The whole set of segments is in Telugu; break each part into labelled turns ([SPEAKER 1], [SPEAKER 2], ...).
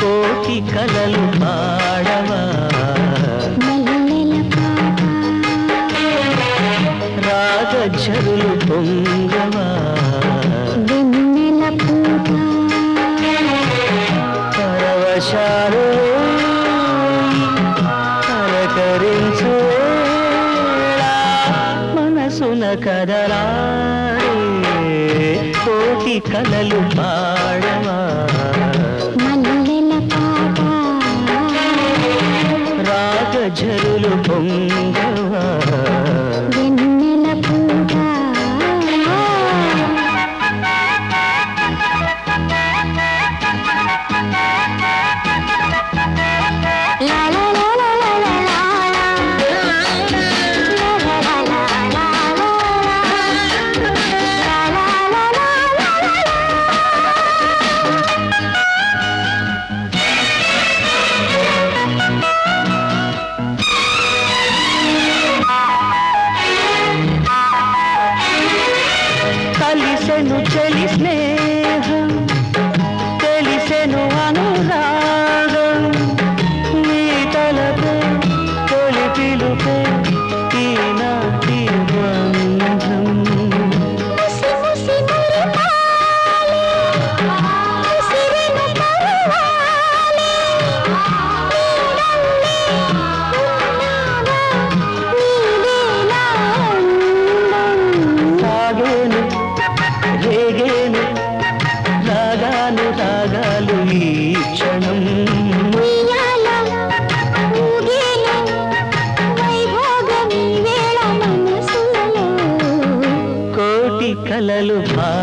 [SPEAKER 1] కోటి కలలు పాడవా? రాగజరులు పొంగవా? పరవశాలు కరకరించు మనసున కదరా కోటి కలలు పాడవా? పొంగవా चालीस नु चली రాగాలు ఈ క్షణం. కోటి కలలు భా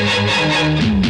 [SPEAKER 1] Música